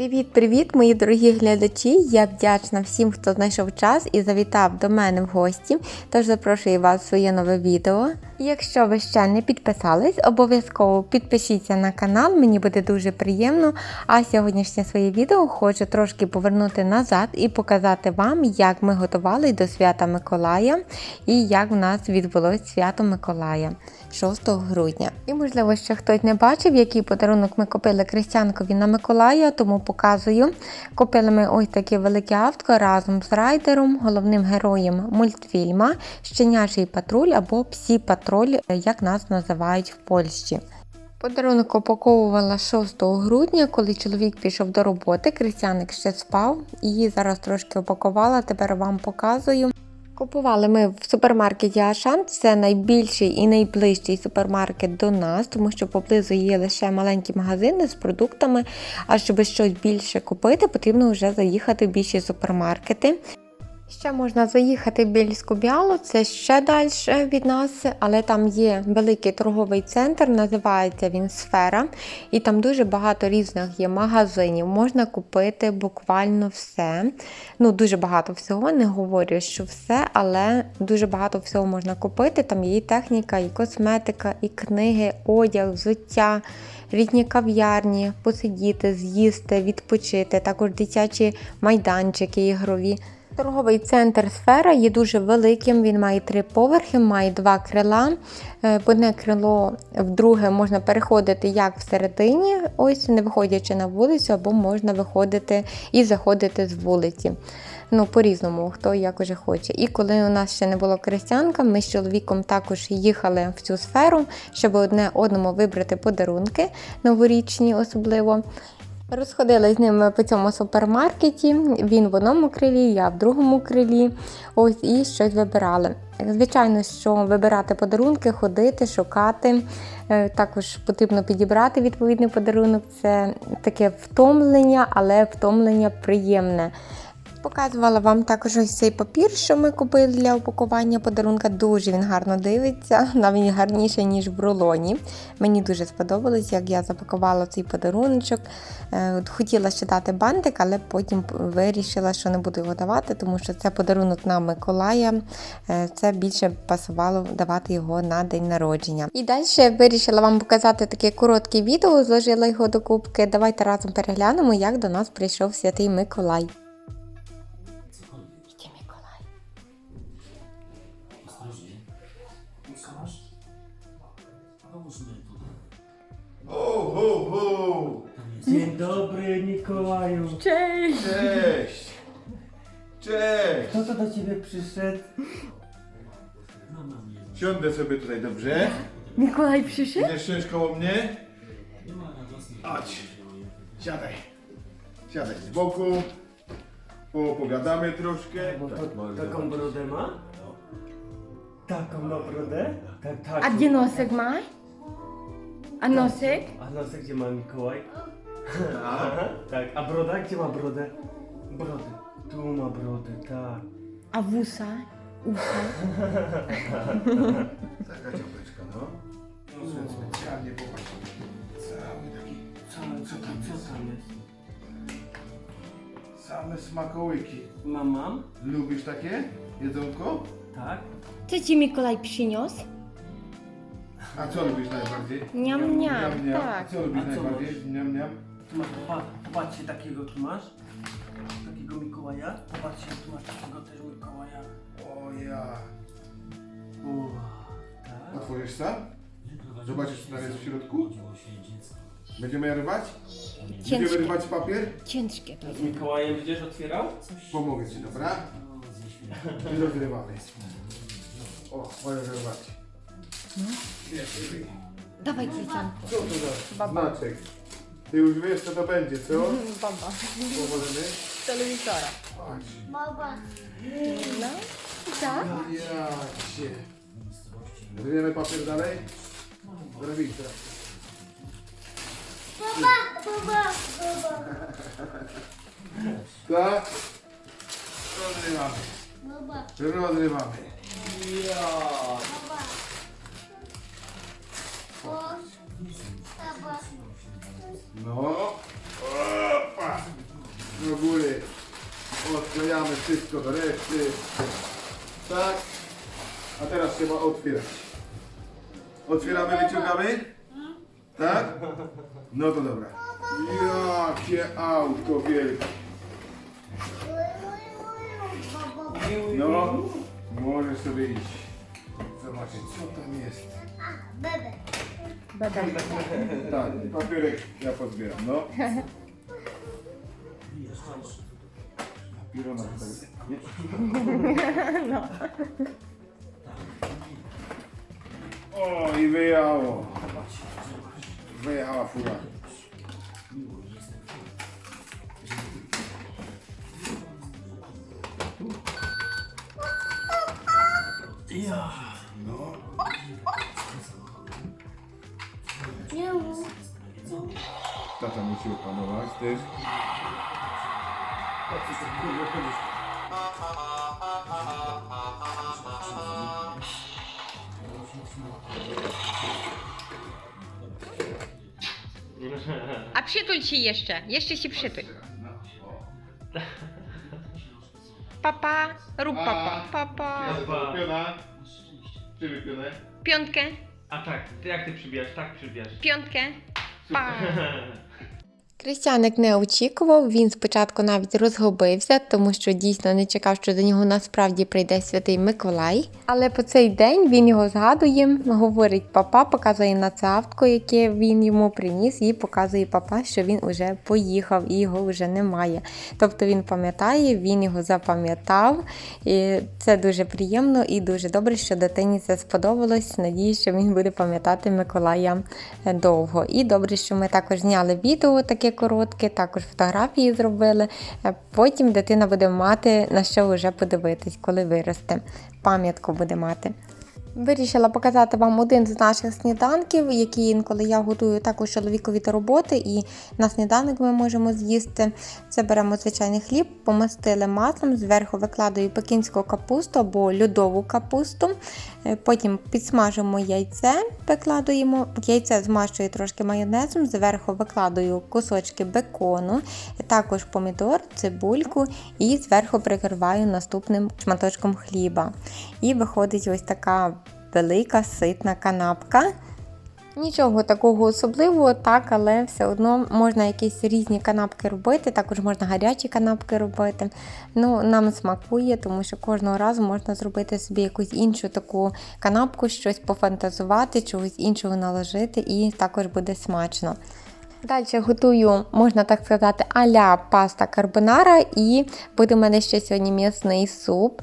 Привіт-привіт, мої дорогі глядачі! Я вдячна всім, хто знайшов час і завітав до мене в гості. Тож запрошую вас в своє нове відео. Якщо ви ще не підписались, обов'язково підпишіться на канал, мені буде дуже приємно. А сьогоднішнє своє відео хочу трошки повернути назад і показати вам, як ми готували до свята Миколая і як в нас відбулось свято Миколая 6 грудня. І можливо, ще хтось не бачив, який подарунок ми купили Крістянкові на Миколая, тому показую. Купили ми ось таке велике автко разом з райдером, головним героєм мультфільма Щенячий патруль або Псі патруль, як нас називають в Польщі. Подарунок упаковувала 6 грудня, коли чоловік пішов до роботи. Крістяник ще спав. Її зараз трошки упакувала, тепер вам показую. Купували ми в супермаркеті Ашан. Це найбільший і найближчий супермаркет до нас, тому що поблизу є лише маленькі магазини з продуктами. А щоб щось більше купити, потрібно вже заїхати в більші супермаркети. Ще можна заїхати в Більську Біалу, це ще далі від нас, але там є великий торговий центр, називається він Сфера, і там дуже багато різних є магазинів. Можна купити буквально все. Ну, дуже багато всього, не говорю, що все, але дуже багато всього можна купити. Там є і техніка, і косметика, і книги, одяг, взуття. Рідні кав'ярні, посидіти, з'їсти, відпочити, також дитячі майданчики ігрові. Торговий центр Сфера є дуже великим. Він має три поверхи, має два крила. Е, одне крило, в друге можна переходити як всередині, ось не виходячи на вулицю, або можна виходити і заходити з вулиці. Ну, по-різному, хто як уже хоче. І коли у нас ще не було крестянка, ми з чоловіком також їхали в цю сферу, щоб одне одному вибрати подарунки новорічні, особливо. Розходили з ним по цьому супермаркеті. Він в одному крилі, я в другому крилі. Ось і щось вибирали. Звичайно, що вибирати подарунки, ходити, шукати. Е, Також потрібно підібрати відповідний подарунок. Це таке втомлення, але втомлення приємне. Показувала вам також ось цей папір, що ми купили для упакування подарунка. Дуже він гарно дивиться, навіть гарніше, ніж в рулоні. Мені дуже сподобалось, як я запакувала цей подаруночок. Е, Хотіла ще дати бантик, але потім вирішила, що не буду його давати, тому що це подарунок на Миколая. Е, Це більше пасувало давати його на день народження. І далі вирішила вам показати таке коротке відео, зложила його до кубки. Давайте разом переглянемо, як до нас прийшов святий Миколай. Tam jest. Dzień dobry, Mikołaju. Cześć! Cześć! Cześć! Kto to do ciebie przyszedł? Siądę sobie tutaj dobrze. Mikołaj przyszedł? Idziesz siąść koło mnie? Chodź. Siadaj. Siadaj z boku. Poopowiadamy troszkę. Bo Tak, to, bardzo taką brodę ma? Taką ma brodę? Tak, tak. A gdzie nosek ma? A nosek? A nosek gdzie ma Mikołaj? A, Aha, tak. A broda? Gdzie ma brodę? Brodę. Tu ma brodę, tak. A wusa? Ucha? taka ciapeczka, no. Muszę specjalnie popatrzeć. Cały taki, Co, co tam, co tam jest? same smakołyki. Mam, mam? Lubisz takie jedzonko? Tak. Co ci Mikołaj przyniósł? A co lubisz najbardziej? Niam, niam, Niam, niam. tak. A co lubisz A co najbardziej? Niam, niam. Tu masz, popa- popatrzcie, takiego tu masz. Takiego Mikołaja. Popatrzcie, tu masz takiego też Mikołaja. O ja. Uuu, tak. Otworzysz sam? Zobaczysz, co tam jest w środku? Będziemy rywać? Ciężkie. Będziemy rywać papier? Ciężkie to Z Mikołajem będziesz otwierał? Pomogę ci, dobra? No. I rozrywamy. O, moja zerwać. Dawaj kwiatanko. Co to za Baba. Ty już wiesz co to będzie, co? Mhm, baba. Powolony? Z telewizora. Baba. No. Tak? No ja cię. Zrobimy papier dalej? Zrobili teraz. Baba, baba, baba. Tak? Rozrywamy. Baba, Rozrywamy. Ja. baba. No. Opa. Zabieramy wszystko do reszty. Tak. A teraz trzeba otwierać. Otwieramy, wyciągamy? Tak? No to dobra. Jakie autko wielkie. No, możesz sobie iść. Zobaczyć, co tam jest. Tak, papierek ja pozbieram, no. Pirona tutaj, nie? O, i wyjechało. Wyjechała fura. No. Tata musi opanować też. A przytul się jeszcze, jeszcze się przytul. Papa, rób papa, papa. Piona. Piątkę, A tak, ty jak ty przybijasz? Tak przybijasz. piątkę, pa. Крістяник не очікував, він спочатку навіть розгубився, тому що дійсно не чекав, що до нього насправді прийде святий Миколай. Але по цей день він його згадує, говорить папа, показує на це автко, яке він йому приніс, і показує папа, що він уже поїхав і його вже немає. Тобто він пам'ятає, він його запам'ятав. І це дуже приємно і дуже добре, що дитині це сподобалось. Надіюсь, що він буде пам'ятати Миколая довго. І добре, що ми також зняли відео таке коротке, також фотографії зробили. Е, Потім дитина буде мати на що вже подивитись, коли виросте. Пам'ятку буде мати. Вирішила показати вам один з наших сніданків, які інколи я готую також чоловікові до роботи, і на сніданок ми можемо з'їсти. Це беремо звичайний хліб, помастили маслом, зверху викладаю пекінську капусту або льодову капусту. Е, Потім підсмажимо яйце, викладуємо. Яйце змащую трошки майонезом, зверху викладую кусочки бекону, також помідор, цибульку і зверху прикриваю наступним шматочком хліба. І виходить ось така велика ситна канапка. Нічого такого особливого, так, але все одно можна якісь різні канапки робити, також можна гарячі канапки робити. Ну, нам смакує, тому що кожного разу можна зробити собі якусь іншу таку канапку, щось пофантазувати, чогось іншого наложити, і також буде смачно. Далі готую, можна так сказати, аля паста карбонара, і буде в мене ще сьогодні м'ясний суп.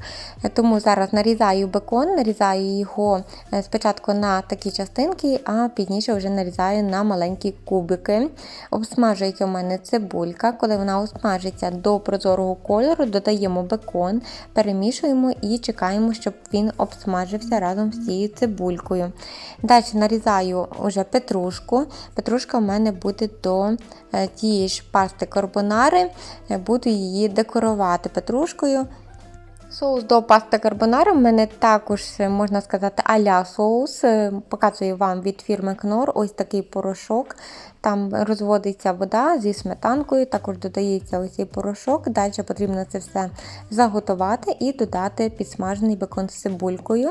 Тому зараз нарізаю бекон, нарізаю його е, спочатку на такі частинки, а пізніше вже нарізаю на маленькі кубики. Обсмажується у мене цибулька. Коли вона обсмажиться до прозорого кольору, додаємо бекон, перемішуємо і чекаємо, щоб він обсмажився разом з цією цибулькою. Далі нарізаю вже петрушку. Петрушка у мене буде до е, тієї ж пасти карбонари, Е, буду її декорувати петрушкою. Соус до пасти карбонара в мене також, е, можна сказати, аля соус. Показую вам від фірми Knorr ось такий порошок. Там розводиться вода зі сметанкою, також додається ось порошок. Далі потрібно це все заготувати і додати підсмажений бекон з цибулькою.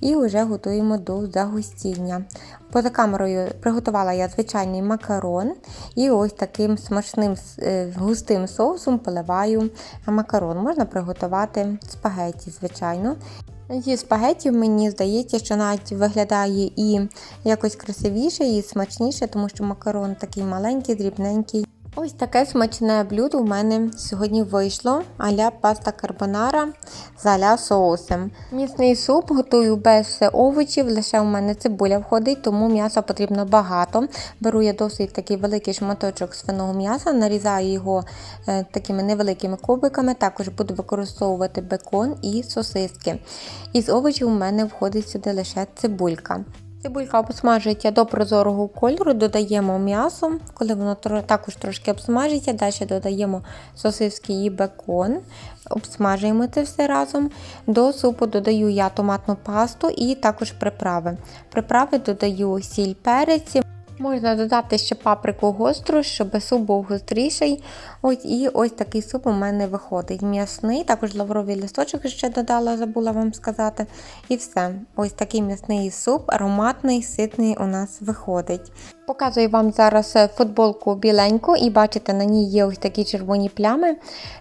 І вже готуємо до загустіння. Поза камерою приготувала я звичайний макарон і ось таким смачним е, густим соусом поливаю макарон. Можна приготувати спагетті, звичайно. Зі спагетів мені здається, що навіть виглядає і якось красивіше, і смачніше, тому що макарон такий маленький, дрібненький. Ось таке смачне блюдо у мене сьогодні вийшло аля паста карбонара з аля соусом. Місний суп готую без овочів, лише у мене цибуля входить, тому м'яса потрібно багато. Беру я досить такий великий шматочок свиного м'яса, нарізаю його е, такими невеликими кубиками. Також буду використовувати бекон і сосиски. Із овочів у мене входить сюди лише цибулька. Цибулька обсмажується до прозорого кольору, додаємо м'ясо, коли воно також трошки обсмажиться, далі додаємо сосиски і бекон, обсмажуємо це все разом. До супу додаю я томатну пасту і також приправи. Приправи додаю сіль перець, Можна додати ще паприку гостру, щоб суп був гостріший. Ось і ось такий суп у мене виходить. М'ясний, також лавровий листочок ще додала, забула вам сказати. І все. Ось такий м'ясний суп, ароматний, ситний у нас виходить. Показую вам зараз е, футболку біленьку, і бачите, на ній є ось такі червоні плями.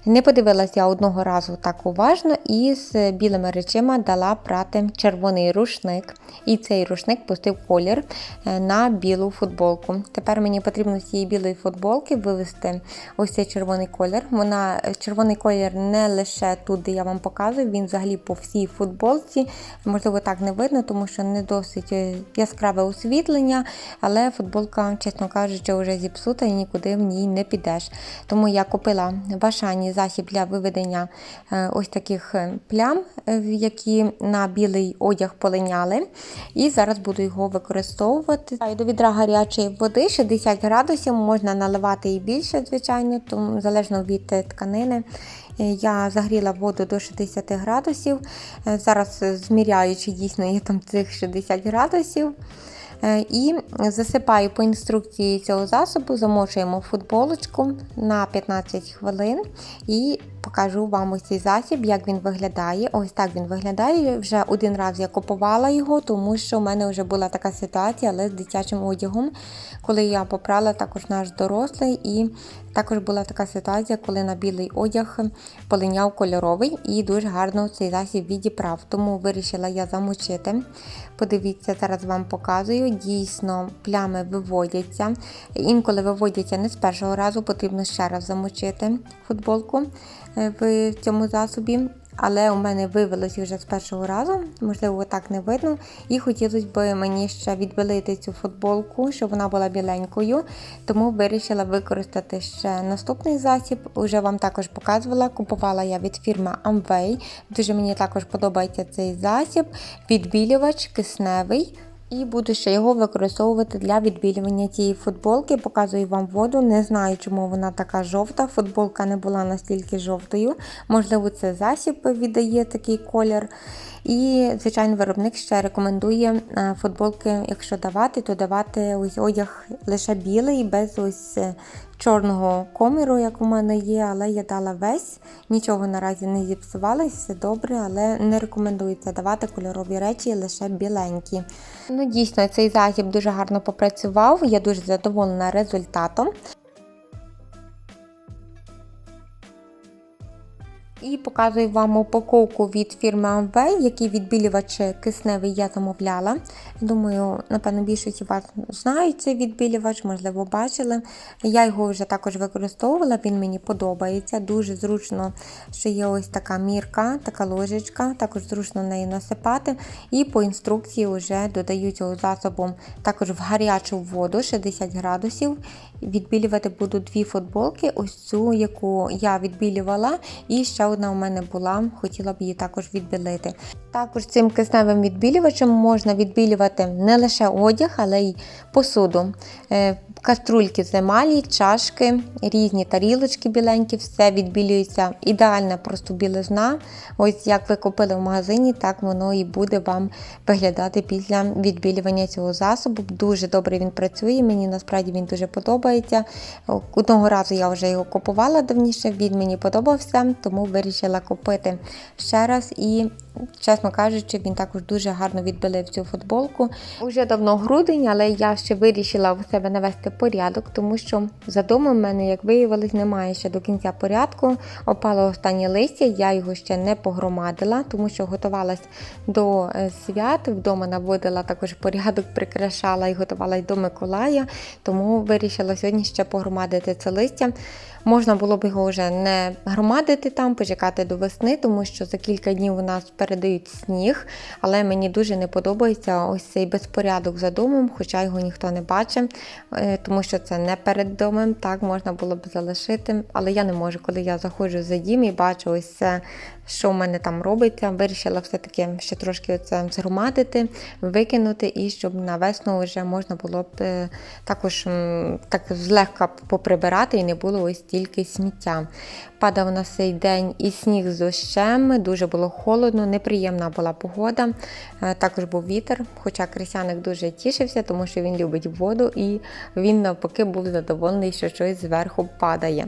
Не подивилася я одного разу так уважно, і з білими речима дала прати червоний рушник. І цей рушник пустив колір е, на білу футболку. Тепер мені потрібно з цієї білої футболки вивести ось цей червоний колір. Вона е, червоний колір не лише тут, де я вам показую, він взагалі по всій футболці. Можливо, так не видно, тому що не досить е, яскраве освітлення, але футболка, чесно кажучи, вже зіпсута і нікуди в ній не підеш. Тому я купила в Ашані засіб для виведення е, ось таких е, плям, е, які на білий одяг полиняли. І зараз буду його використовувати. До відра гарячої води 60 градусів, можна наливати і більше, звичайно, тому залежно від тканини. Я загріла воду до 60 градусів. Зараз зміряю, чи дійсно є там цих 60 градусів. Е, І засипаю по інструкції цього засобу, замочуємо футболочку на 15 хвилин і покажу вам ось цей засіб, як він виглядає. Ось так він виглядає. Вже один раз я купувала його, тому що в мене вже була така ситуація, але з дитячим одягом, коли я попрала також наш дорослий, і також була така ситуація, коли на білий одяг полиняв кольоровий і дуже гарно цей засіб відіправ. Тому вирішила я замочити. Подивіться, зараз вам показую. Дійсно, плями виводяться. Інколи виводяться не з першого разу, потрібно ще раз замочити футболку в цьому засобі. Але у мене вивелося вже з першого разу, можливо, так не видно. І хотілося б мені ще відбілити цю футболку, щоб вона була біленькою. Тому вирішила використати ще наступний засіб. Уже вам також показувала. Купувала я від фірми Amway. Дуже мені також подобається цей засіб. Відбілювач кисневий. І буду ще його використовувати для відбілювання цієї футболки. Показую вам воду. Не знаю, чому вона така жовта. Футболка не була настільки жовтою. Можливо, це засіб віддає такий колір. І, звичайно, виробник ще рекомендує е, футболки, якщо давати, то давати ось одяг лише білий, без ось е, чорного коміру, як у мене є, але я дала весь. Нічого наразі не зіпсувалося, все добре, але не рекомендується давати кольорові речі лише біленькі. Ну, дійсно, цей засіб дуже гарно попрацював. Я дуже задоволена результатом. І показую вам упаковку від фірми Amway, який відбілювач кисневий я замовляла. Думаю, напевно, більшість вас знають цей відбілювач, можливо, бачили. Я його вже також використовувала, він мені подобається. Дуже зручно, що є ось така мірка, така ложечка, також зручно нею насипати. І по інструкції вже додаю цього засобу також в гарячу воду 60 градусів. Відбілювати буду дві футболки, ось цю, яку я відбілювала, і ще одна у мене була, хотіла б її також відбілити. Також цим кисневим відбілювачем можна відбілювати не лише одяг, але й посуду. Е, Каструльки з емалі, чашки, різні тарілочки біленькі, все відбілюється. Ідеальна просто білизна. Ось як ви купили в магазині, так воно і буде вам виглядати після відбілювання цього засобу. Дуже добре він працює, мені насправді він дуже подобається. Одного разу я вже його купувала давніше, він мені подобався, тому вирішила купити ще раз і. Чесно кажучи, він також дуже гарно відбилив цю футболку. Уже давно грудень, але я ще вирішила в себе навести порядок, тому що за домом в мене, як виявилось, немає ще до кінця порядку. Опало останнє листя, я його ще не погромадила, тому що готувалась до е, свят. Вдома наводила також порядок, прикрашала і готувалась до Миколая, тому вирішила сьогодні ще погромадити це листя. Можна було б його вже не громадити там, почекати до весни, тому що за кілька днів у нас передають сніг. Але мені дуже не подобається ось цей безпорядок за домом, хоча його ніхто не бачить, е, тому що це не перед домом. Так можна було б залишити. Але я не можу, коли я заходжу за дім і бачу ось це, що в мене там робиться. Вирішила все-таки ще трошки це згромадити, викинути, і щоб на весну вже можна було б е, також так злегка поприбирати і не було ось тільки сміття. Падав на цей день і сніг з дощем, дуже було холодно, неприємна була погода, е, також був вітер. Хоча Крисяник дуже тішився, тому що він любить воду, і він навпаки був задоволений, що щось зверху падає.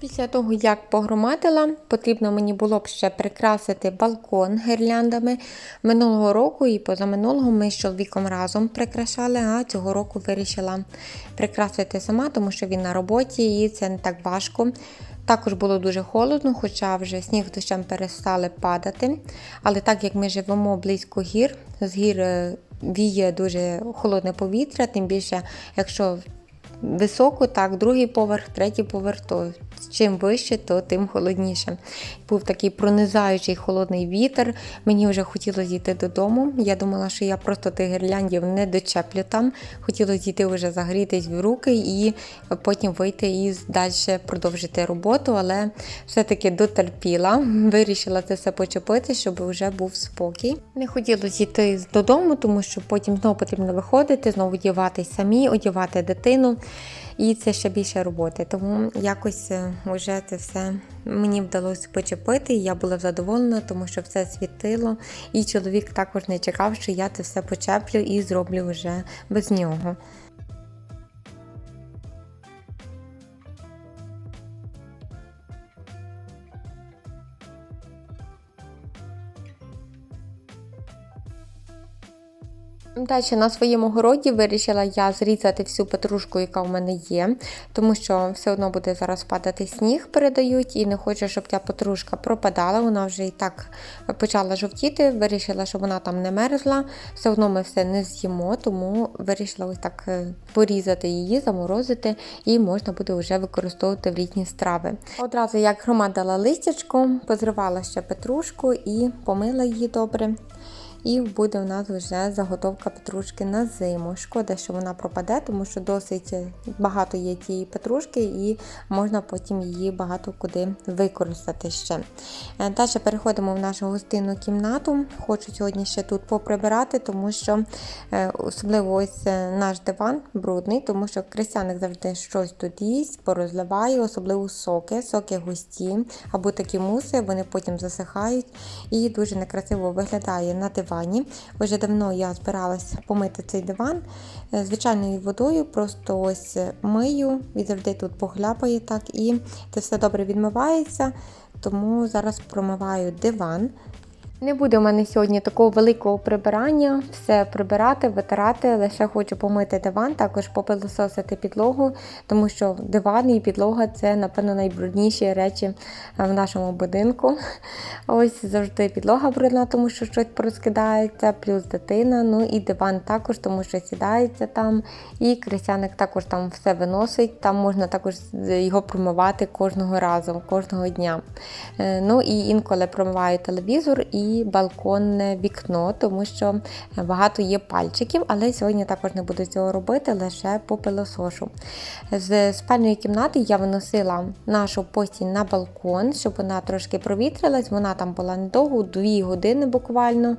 Після того, як погромадила, потрібно мені було б ще прикрасити балкон гірляндами. Минулого року і позаминулого ми з чоловіком разом прикрашали, а цього року вирішила прикрасити сама, тому що він на роботі і це не так важко. Також було дуже холодно, хоча вже сніг дощем перестали падати. Але так як ми живемо близько гір, з гір е, віє дуже холодне повітря, тим більше, якщо високо, так, другий поверх, третій поверх, то чим вище, то тим холодніше. Був такий пронизаючий холодний вітер. Мені вже хотілося йти додому. Я думала, що я просто тих гірляндів не дочеплю там. Хотілося йти вже загрітись в руки і потім вийти і далі продовжити роботу, але все-таки дотерпіла. Вирішила це все почепити, щоб вже був спокій. Не хотілося йти додому, тому що потім знову потрібно виходити, знову одягатись самі, одягати дитину. І це ще більше роботи. Тому якось е, вже це все мені вдалося почепити. і Я була задоволена, тому що все світило. І чоловік також не чекав, що я це все почеплю і зроблю вже без нього. Далі на своєму городі вирішила я зрізати всю петрушку, яка в мене є, тому що все одно буде зараз падати сніг, передають, і не хочу, щоб ця петрушка пропадала. Вона вже і так почала жовтіти. Вирішила, щоб вона там не мерзла. Все одно ми все не з'їмо, тому вирішила ось так е, порізати її, заморозити, і можна буде вже використовувати в літні страви. Одразу як громадила листячко, позривала ще петрушку і помила її добре. І буде у нас вже заготовка петрушки на зиму. Шкода, що вона пропаде, тому що досить багато є тієї петрушки, і можна потім її багато куди використати ще. Е, Далі переходимо в нашу гостинну кімнату. Хочу сьогодні ще тут поприбирати, тому що е, особливо ось е, наш диван брудний, тому що крестяник завжди щось тут їсть, порозливає, особливо соки, соки густі або такі муси, вони потім засихають і дуже некрасиво виглядає на дивані. Вже давно я збиралась помити цей диван е, звичайною водою, просто ось мию, і завжди тут погляпає так, і це все добре відмивається. Тому зараз промиваю диван. Не буде у мене сьогодні такого великого прибирання, все прибирати, витирати. Лише хочу помити диван, також попилососити підлогу, тому що диван і підлога це, напевно, найбрудніші речі е, в нашому будинку. Ось завжди підлога брудна, тому що щось порозкидається, плюс дитина. Ну і диван також, тому що сідається там. І крисяник також там все виносить. Там можна також його промивати кожного разу, кожного дня. Е, Ну і інколи промиваю телевізор і балконне вікно, тому що багато є пальчиків, але сьогодні також не буду цього робити, лише по пилосошу. З спальної кімнати я виносила нашу постіль на балкон, щоб вона трошки провітрилась. Вона там була недовго, 2 години буквально.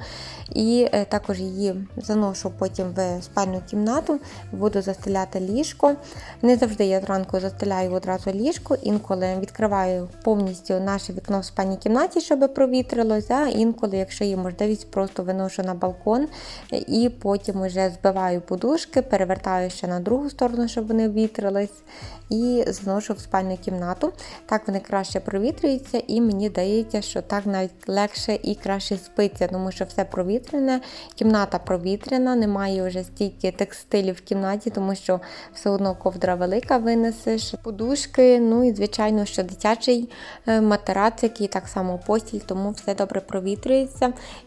І е, також її заношу потім в спальну кімнату, буду застеляти ліжко. Не завжди я зранку застеляю одразу ліжко, інколи відкриваю повністю наше вікно в спальній кімнаті, щоб провітрилося, а інколи, якщо є можливість, просто виношу на балкон е, і потім вже збиваю подушки, перевертаю ще на другу сторону, щоб вони вітрились, і заношу в спальну кімнату. Так вони краще провітрюються, і мені здається, що так навіть легше і краще спиться, тому що все провітрене, кімната провітряна, немає вже стільки текстилів в кімнаті, тому що все одно ковдра велика винесеш, подушки, ну і звичайно, що дитячий е, матерац, який так само постіль, тому все добре провітрюється.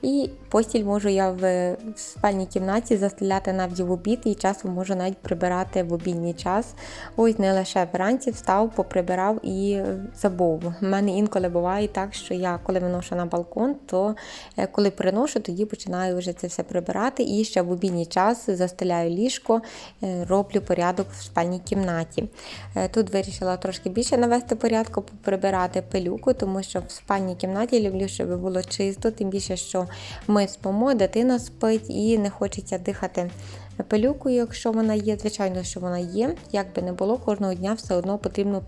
І постіль можу я в спальній кімнаті застеляти навіть в обід, і часом можу навіть прибирати в обідній час. Ось не лише вранці встав, поприбирав і забув. У мене інколи буває так, що я коли виношу на балкон, то е, коли приношу, тоді починаю вже це все прибирати. І ще в обідній час застеляю ліжко, е, роблю порядок в спальній кімнаті. Е, Тут вирішила трошки більше навести порядку, прибирати пилюку, тому що в спальній кімнаті люблю, щоб було чисто, тим більше, що ми спимо, дитина спить і не хочеться дихати пилюку, якщо вона є. Звичайно, що вона є. Як би не було, кожного дня все одно потрібно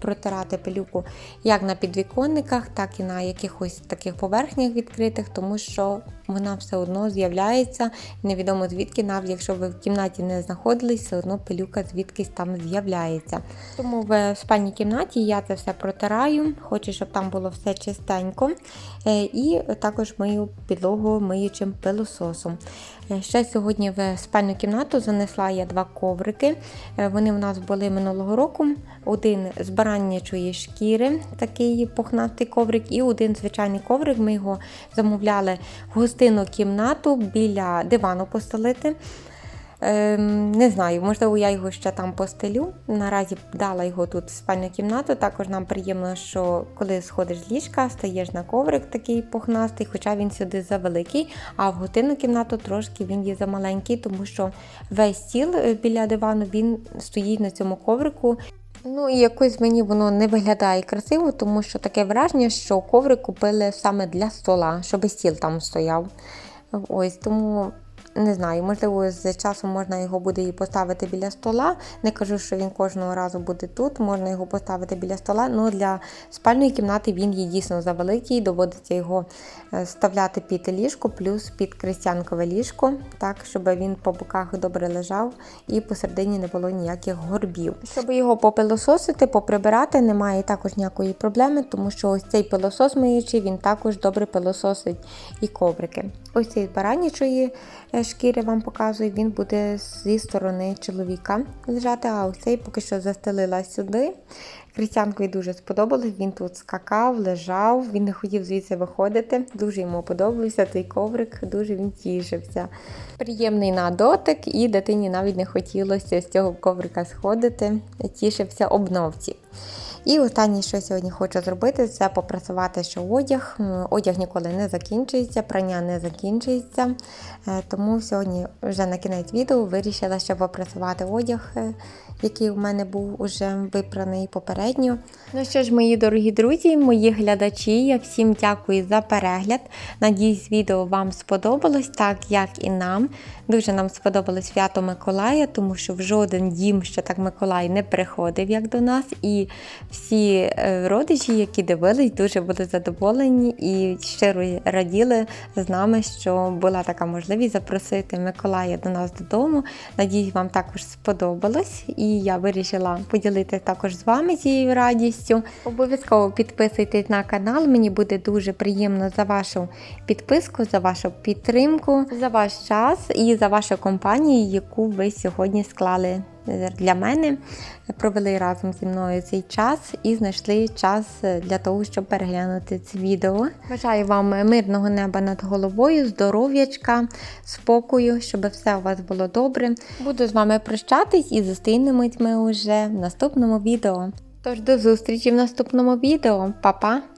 протирати пилюку як на підвіконниках, так і на якихось таких поверхнях відкритих, тому що вона все одно з'являється. Невідомо звідки, навіть якщо ви в кімнаті не знаходились, все одно пилюка звідкись там з'являється. Тому в спальній кімнаті я це все протираю, хочу, щоб там було все чистенько. Е, І також мию підлогу миючим пилососом. Е, Ще сьогодні в спальну кімнату занесла я два коврики. Е, Вони в нас були минулого року. Один з баранячої шкіри, такий пухнастий коврик, і один звичайний коврик. Ми його замовляли в гостинну кімнату біля дивану постелити. Ем, не знаю, можливо, я його ще там постелю. Наразі дала його тут в спальну кімнату. Також нам приємно, що коли сходиш з ліжка, стаєш на коврик такий пухнастий, хоча він сюди завеликий, а в гостинну кімнату трошки він є замаленький, тому що весь стіл е, біля дивану він стоїть на цьому коврику. Ну і якось мені воно не виглядає красиво, тому що таке враження, що коврик купили саме для стола, щоб стіл там стояв. Ось тому не знаю, можливо, з часом можна його буде і поставити біля стола. Не кажу, що він кожного разу буде тут. Можна його поставити біля стола. Ну для спальної кімнати він є дійсно завеликий. Доводиться його е, вставляти під ліжко, плюс під крестянкове ліжко, так щоб він по боках добре лежав і посередині не було ніяких горбів. Щоб його попилососити, поприбирати, немає також ніякої проблеми, тому що ось цей пилосос миючий, він також добре пилососить і коврики. Ось цей е, шкіри вам показую, він буде зі сторони чоловіка лежати, а ось поки що застелила сюди. Крістянкові дуже сподобалось, він тут скакав, лежав, він не хотів звідси виходити. Дуже йому подобався цей коврик, дуже він тішився. Приємний на дотик, і дитині навіть не хотілося з цього коврика сходити, тішився обновці. І останнє, що я сьогодні хочу зробити, це попрасувати ще одяг. Одяг ніколи не закінчується, прання не закінчується. Е, Тому сьогодні вже на кінець відео вирішила ще попрасувати одяг, е, який у мене був уже випраний попередньо. Ну що ж, мої дорогі друзі, мої глядачі, я всім дякую за перегляд. Надіюсь, відео вам сподобалось, так як і нам. Дуже нам сподобалось свято Миколая, тому що в жоден дім ще так Миколай не приходив, як до нас. І всі е, родичі, які дивились, дуже були задоволені і щиро раділи з нами, що була така можливість запросити Миколая до нас додому. Надіюсь, вам також сподобалось, і я вирішила поділитися також з вами цією радістю. Обов'язково підписуйтесь на канал. Мені буде дуже приємно за вашу підписку, за вашу підтримку, за ваш час за вашу компанію, яку ви сьогодні склали для мене. Провели разом зі мною цей час і знайшли час для того, щоб переглянути це відео. Бажаю вам мирного неба над головою, здоров'ячка, спокою, щоб все у вас було добре. Буду з вами прощатись і зустрінемось ми уже в наступному відео. Тож до зустрічі в наступному відео. Па-па!